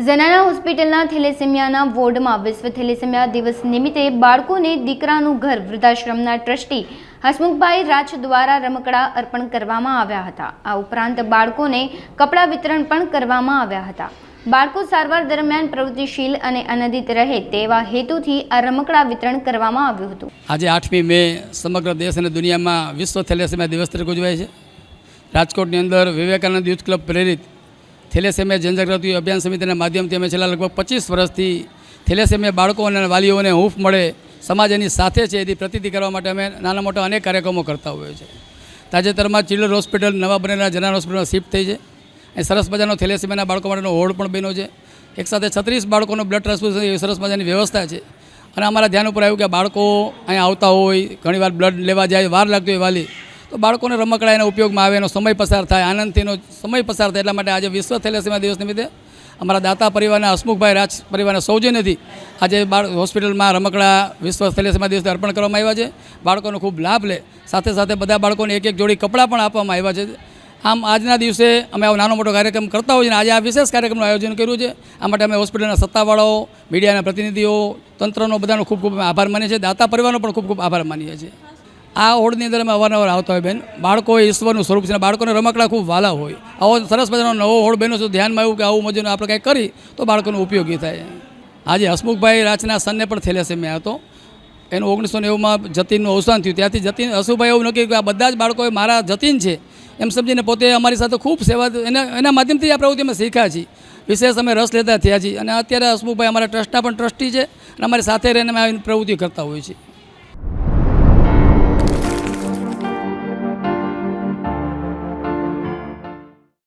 ઝનાના હોસ્પિટલના થેલેસેમિયાના વોર્ડમાં વિશ્વ થેલેસેમિયા દિવસ નિમિત્તે બાળકોને દીકરાનું ઘર વૃદ્ધાશ્રમના ટ્રસ્ટી હસમુખભાઈ રાજ દ્વારા રમકડા અર્પણ કરવામાં આવ્યા હતા. આ ઉપરાંત બાળકોને કપડાં વિતરણ પણ કરવામાં આવ્યા હતા. બાળકો સારવાર દરમિયાન પ્રવૃત્તિશીલ અને અનદિત રહે તેવા હેતુથી આ રમકડા વિતરણ કરવામાં આવ્યું હતું. આજે આઠમી મે સમગ્ર દેશ અને દુનિયામાં વિશ્વ થેલેસેમિયા દિવસ તરીકે ઉજવાય છે. રાજકોટની અંદર વિવેકાનંદ યુથ ક્લબ પ્રેરિત થેલેસેમિયા જનજાગૃતિ અભિયાન સમિતિના માધ્યમથી અમે છેલ્લા લગભગ પચીસ વર્ષથી થેલેસેમિયા બાળકો અને વાલીઓને હૂંફ મળે સમાજ એની સાથે છે એની પ્રતિતિ કરવા માટે અમે નાના મોટા અનેક કાર્યક્રમો કરતા હોઈએ છીએ. તાજેતરમાં ચિલ્ડ્રન હોસ્પિટલ, નવા બનેલા જનરલ હોસ્પિટલમાં શિફ્ટ થઈ છે. એ સરસ મજાનો થેલેસેમિયાના બાળકો માટેનો હોડ પણ બન્યો છે. એક સાથે છત્રીસ બાળકોનો બ્લડ ટ્રાન્સફ્યુઝન એવી સરસ મજાની વ્યવસ્થા છે. અને અમારા ધ્યાન ઉપર આવ્યું કે બાળકો અહીંયા આવતા હોય, ઘણીવાર બ્લડ લેવા જાય, વાર લાગતી હોય વાલી તો બાળકોને રમકડા એના ઉપયોગમાં આવે એનો સમય પસાર થાય, આનંદથી એનો સમય પસાર થાય એટલા માટે આજે વિશ્વ થેલેસેમિયા દિવસ નિમિત્તે અમારા દાતા પરિવારના, હસમુખભાઈ રાજ પરિવારના સૌજન્યથી આજે બાળ હોસ્પિટલમાં રમકડા વિશ્વ થેલેસેમિયા દિવસે અર્પણ કરવામાં આવ્યા છે. બાળકોનો ખૂબ લાભ લે. સાથે સાથે બધા બાળકોને એક એક જોડી કપડાં પણ આપવામાં આવ્યા છે. આમ આજના દિવસે અમે આવો નાનો મોટો કાર્યક્રમ કરતા હોઈએ આજે આ વિશેષ કાર્યક્રમનું આયોજન કર્યું છે. આ માટે અમે હોસ્પિટલના સત્તાવાળાઓ, મીડિયાના પ્રતિનિધિઓ, તંત્રનો બધાનો ખૂબ ખૂબ આભાર માનીએ છીએ. દાતા પરિવારનો પણ ખૂબ ખૂબ આભાર માનીએ છીએ. આ હોડની અંદર અમે અવારનવાર આવતા હોય બેન. બાળકો ઈશ્વરનું સ્વરૂપ છે બાળકોને રમકડા ખૂબ વાલા હોય. આવો સરસ મજાનો નવો હોડ બન્યો છે. ધ્યાનમાં આવ્યું કે આવું મજાનું આપણે કંઈક કરી તો બાળકોનો ઉપયોગી થાય. આજે હસમુખભાઈ રાજના સનને પણ થેલેસેમિયા હતો એનું ઓગણીસો નેવુંમાં જતીનનું અવસાન થયું. ત્યાંથી જતીન, હસુભાઈ એવું નક્કી કે આ બધા જ બાળકો મારા જતીન છે. એમ સમજીને પોતે અમારી સાથે ખૂબ સેવા એના એના માધ્યમથી આ પ્રવૃત્તિ અમે શીખ્યા છીએ. વિશેષ અમે રસ લેતા થયા છીએ. અને અત્યારે હસમુખભાઈ અમારા ટ્રસ્ટના પણ ટ્રસ્ટી છે. અને અમારી સાથે રહીને અમે આવી પ્રવૃત્તિ કરતા હોઈએ છીએ.